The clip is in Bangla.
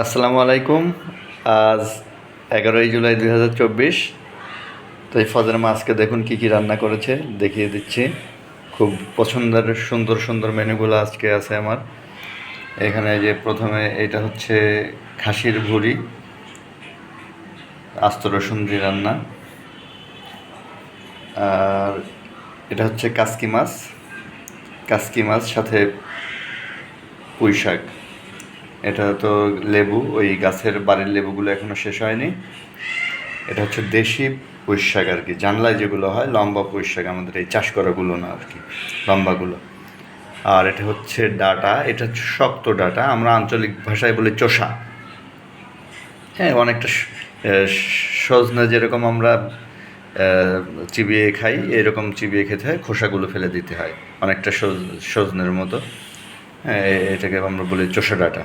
আসসালামু আলাইকুম। আজ এগারোই জুলাই দুই হাজার চব্বিশ। তো এই ফজর মা আজকে দেখুন কী কী রান্না করেছে, দেখিয়ে দিচ্ছি। খুব পছন্দের, সুন্দর সুন্দর মেনুগুলো আজকে আছে আমার। এখানে যে প্রথমে এটা হচ্ছে খাসির ভুড়ি, আস্ত রসুন দিয়ে রান্না। আর এটা হচ্ছে কাসকি মাছ কাসকি মাছ সাথে পুঁই শাক এটা তো লেবু, ওই গাছের বাড়ির লেবুগুলো এখনও শেষ হয়নি। এটা হচ্ছে দেশি পুঁই আর কি। জানলায় যেগুলো হয়, লম্বা পুঁই আমাদের এই চাষ করাগুলো না আর কি লম্বাগুলো আর এটা হচ্ছে ডাটা, এটা হচ্ছে শক্ত ডাটা, আমরা আঞ্চলিক ভাষায় বলি চোষা। হ্যাঁ অনেকটা সজনে যেরকম আমরা চিবিয়ে খাই, এরকম চিবিয়ে খেতে হয়, খোসাগুলো ফেলে দিতে হয়, অনেকটা সজনের মতো। হ্যাঁ এটাকে আমরা বলি চোষা ডাটা।